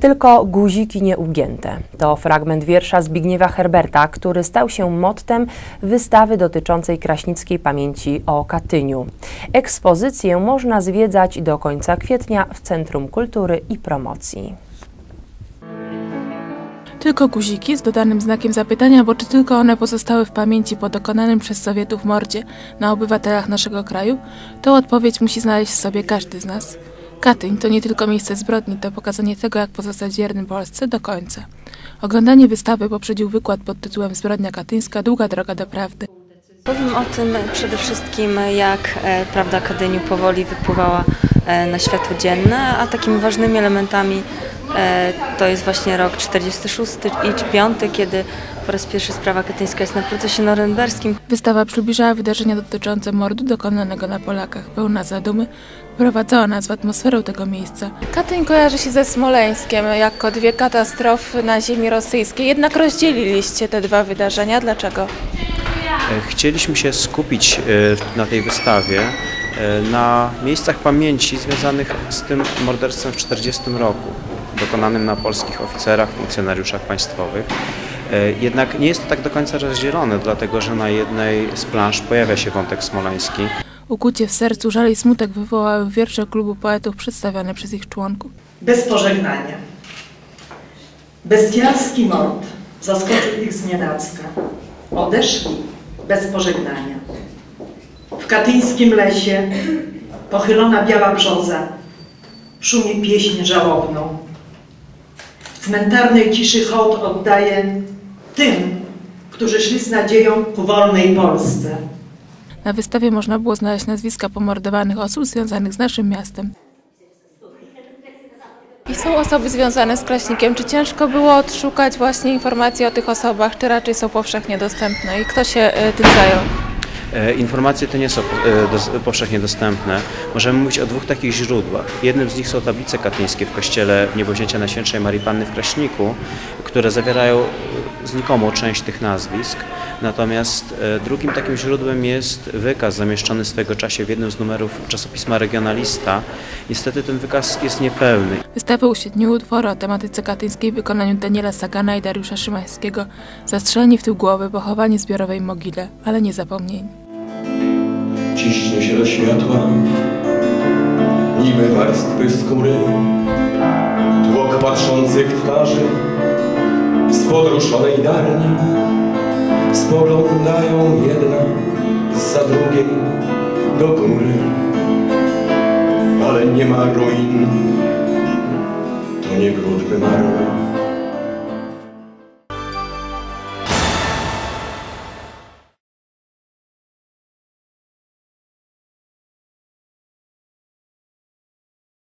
Tylko guziki nieugięte. To fragment wiersza Zbigniewa Herberta, który stał się mottem wystawy dotyczącej kraśnickiej pamięci o Katyniu. Ekspozycję można zwiedzać do końca kwietnia w Centrum Kultury i Promocji. Tylko guziki z dodanym znakiem zapytania, bo czy tylko one pozostały w pamięci po dokonanym przez Sowietów mordzie na obywatelach naszego kraju? To odpowiedź musi znaleźć sobie każdy z nas. Katyń to nie tylko miejsce zbrodni, to pokazanie tego, jak pozostać wiernym Polsce do końca. Oglądanie wystawy poprzedził wykład pod tytułem Zbrodnia katyńska – długa droga do prawdy. Powiem o tym przede wszystkim, jak e, prawda Kadyniu powoli wypływała e, na światło dzienne, a takimi ważnymi elementami e, to jest właśnie rok 46 i 5, kiedy po raz pierwszy sprawa katyńska jest na procesie norymberskim. Wystawa przybliżała wydarzenia dotyczące mordu dokonanego na Polakach. Pełna zadumy wprowadzała nas w atmosferę tego miejsca. Katyń kojarzy się ze Smoleńskiem jako dwie katastrofy na ziemi rosyjskiej. Jednak rozdzieliliście te dwa wydarzenia. Dlaczego? Chcieliśmy się skupić e, na tej wystawie e, na miejscach pamięci związanych z tym morderstwem w 1940 roku, dokonanym na polskich oficerach, funkcjonariuszach państwowych. E, jednak nie jest to tak do końca rozdzielone, dlatego że na jednej z plansz pojawia się wątek smoleński. Ukucie w sercu, żal i smutek wywołały wiersze klubu poetów przedstawiane przez ich członków. Bez pożegnania. Bestialski mord zaskoczył ich znienacka. Odeszli bez pożegnania. W katyńskim lesie pochylona biała brzoza szumi pieśń żałobną. W cmentarnej ciszy hołd oddaje tym, którzy szli z nadzieją ku wolnej Polsce. Na wystawie można było znaleźć nazwiska pomordowanych osób związanych z naszym miastem. Są osoby związane z Kraśnikiem. Czy ciężko było odszukać właśnie informacje o tych osobach, czy raczej są powszechnie dostępne? I kto się y, tym zajął? E, Informacje te nie są e, powszechnie dostępne. Możemy mówić o dwóch takich źródłach. Jednym z nich są tablice katyńskie w kościele Niebowzięcia Najświętszej Marii Panny w Kraśniku, które zawierają znikomą część tych nazwisk. Natomiast e, drugim takim źródłem jest wykaz zamieszczony swego czasie w jednym z numerów czasopisma Regionalista. Niestety ten wykaz jest niepełny. Wystawę uświetniły utwory o tematyce katyńskiej w wykonaniu Daniela Sagana i Dariusza Szymańskiego. Zastrzeleni w tył głowy, pochowani w zbiorowej mogile, ale nie zapomnieni. Ciśnie się do światła, niby warstwy skóry, tłok patrzących twarzy z podruszonej darni spoglądają jedna za drugiej do góry, ale nie ma ruin, to nie gród wymarły.